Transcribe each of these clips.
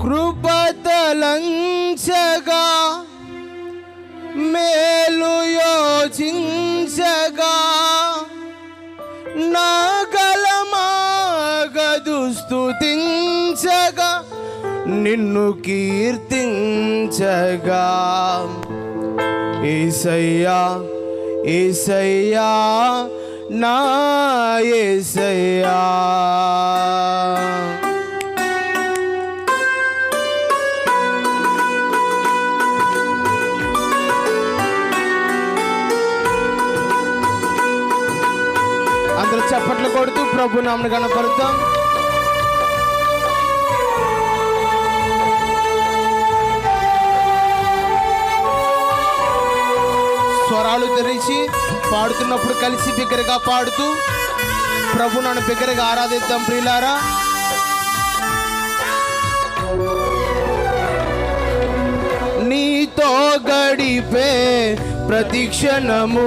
కృపతలంచగా మేలు యోచించగా నా గలమాగదు స్తుతించగా నిన్ను కీర్తించగా. ఏసయ్యా ఏసయ్యా నా ఏసయ్యా. చప్పట్లు కొడుతూ ప్రభు నామను కనపడతాం స్వరాలు తెరిచి పాడుతున్నప్పుడు కలిసి బిగ్గరగా పాడుతూ ప్రభు నన్ను బిగ్గరగా ఆరాధిద్దాం ప్రియులారా. నీతో గడిపే ప్రతిక్షణము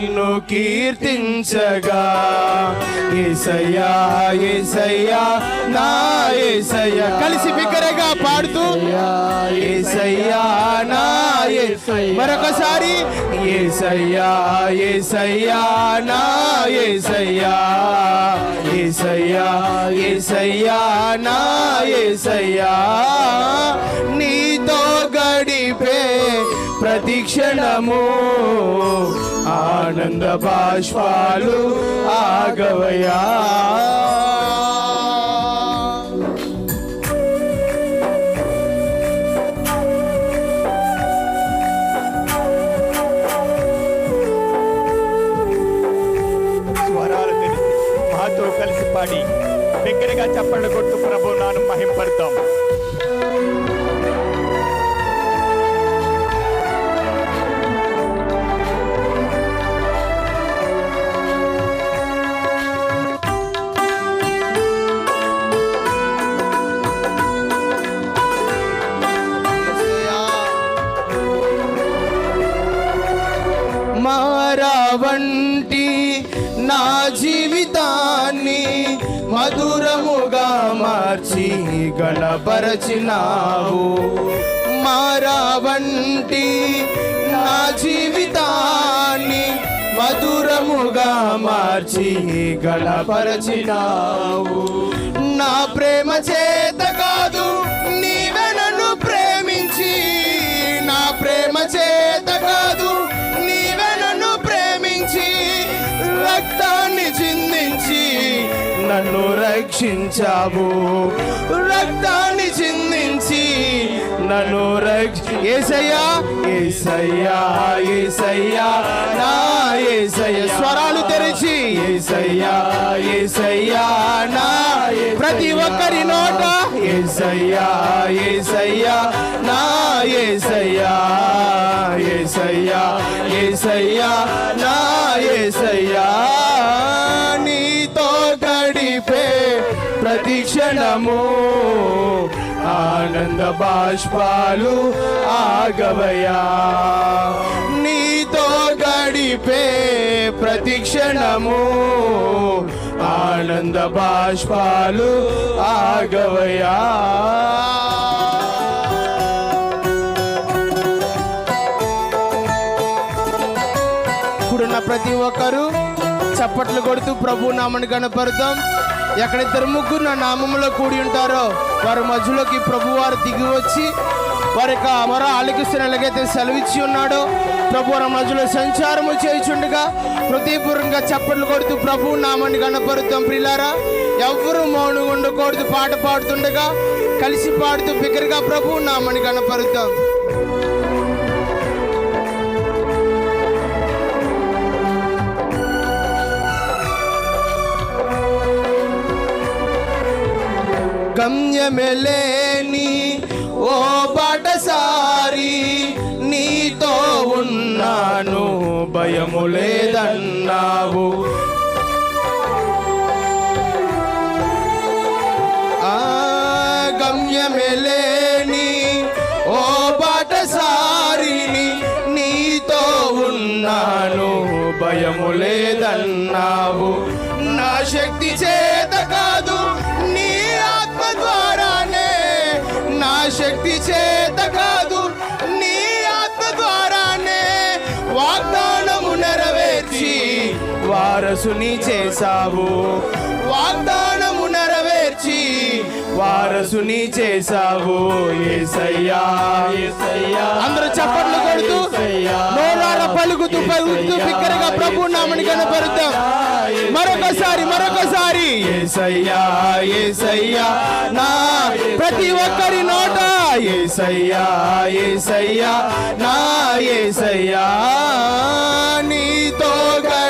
నిన్ను కీర్తించగా. ఏసయ్యా ఏసయ్యా నా ఏసయ్యా. కలిసి బిగ్గరగా పాడుతూ. ఏసయ్యా నా మరొకసారి ఏసయ్యా ఏసయ్యా నా ఏసయ్యా. ఏసయ్యా ఏసయ్యా నా ఏసయ్యా. నీతో గడిపే ప్రతిక్షణము ఆనంద బాష్పాలు ఆగవయా మాతో కలిసి పాడి. దగ్గరగా చెప్పండి కొట్టు ప్రభు నాను మహింపడతాం మారా వంటి నా జీవితాన్ని మధురముగా మార్చి గణపరచినావు. మారా వంటి నా జీవితాన్ని మధురముగా మార్చి గణపరచినావు. నా ప్రేమ చేత కాదు నీవే నన్ను ప్రేమించి నా ప్రేమ చేత కాదు నన్ను రక్షించావు. రక్తాన్ని చిందించి నన్ను రక్ష ఏసయ్యా ఏసయ్యా ఏసయ్యా నా ఏసయ్య స్వరాలు తెరిచి ఏసయ్యా ఏసయ్యా నా ప్రతి ఒక్కరి నోట ఏసయ్యా ఏసయ్యా నా ఏసయ్యా ఏసయ్యా ఏసయ్యా నా ఏసయ్యా. క్షణము ఆనంద బాష్పాలు ఆగవయా నీతో గడిపే ప్రతిక్షణము ఆనంద బాష్పాలు ఆగవయా ఇప్పుడున్న ప్రతి ఒక్కరు చప్పట్లు కొడుతూ ప్రభు నామని కనపడతాం ఎక్కడిద్దరు ముగ్గురు నా నామములో కూడి ఉంటారో వారి మధ్యలోకి ప్రభు వారు దిగి వచ్చి వారి యొక్క మొర ఆలకిస్తున్న ఎలాగైతే సెలవిచ్చి ఉన్నాడో ప్రభు వారి మధ్యలో సంచారము చేయుచుండగా హృదయపూర్వకంగా చప్పట్లు కొడుతూ ప్రభు నామాన్ని కనపరుద్దాం ప్రిలారా. ఎవ్వరూ మౌనంగా ఉండకూడదు పాట పాడుతుండగా కలిసి పాడుతూ బిగ్గరగా ప్రభు నామాన్ని కనపరుద్దాం గమ్యమెలేని ఓ బాటసారి నీతో ఉన్నాను భయము లేదన్నావు. గమ్యమెలేని ఓ బాటసారిని నీతో ఉన్నాను భయము లేదన్నావు. నా శక్తి చే వారసుని చేశావు. వాగ్దానము నెరవేర్చి వారసుని చేశావు. ఏసయ్యా అందరూ చప్పట్లు కొడుతూ నోరార పలుకుతూ పలుకుతూ బిక్కరగా ప్రభు నామని కనపరుద్దాం. మరొకసారి మరొకసారి. ఏసయ్యా ఏసయ్యా నా ప్రతి ఒక్కరి నోట. ఏసయ్యా ఏసయ్యా నా ఏసయ్యా నీతో గడిపే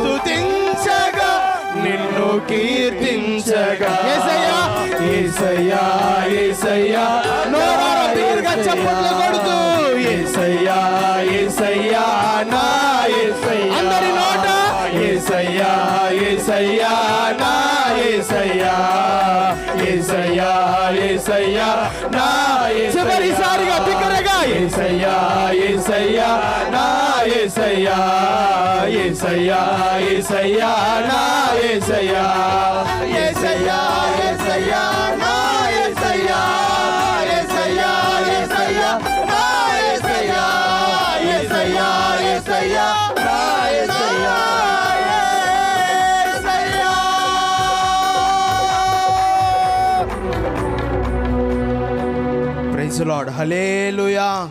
స్తుతించగా నిన్ను కీర్తించగా. ఏసయ్యా ఏసయ్యా ఏసయ్యా నోరారా దీర్ఘ చప్పట్లు కొడుతూ. ఏసయ్యా ఏసయ్యా నా ఏసయ్యా అందరి నోట. ఏసయ్యా ఏసయ్యా నా ఏసయ్యా ఏసయ్యా ఏసయ్యా నా చివరిసారిగా బిగ్గరగా ఏసయ్యా ఏసయ్యా నా ఏసయ్యా ఏసయ్యా ఏసయ్యా నా ఏసయ్యా ఏసయ్యా Lord. Hallelujah.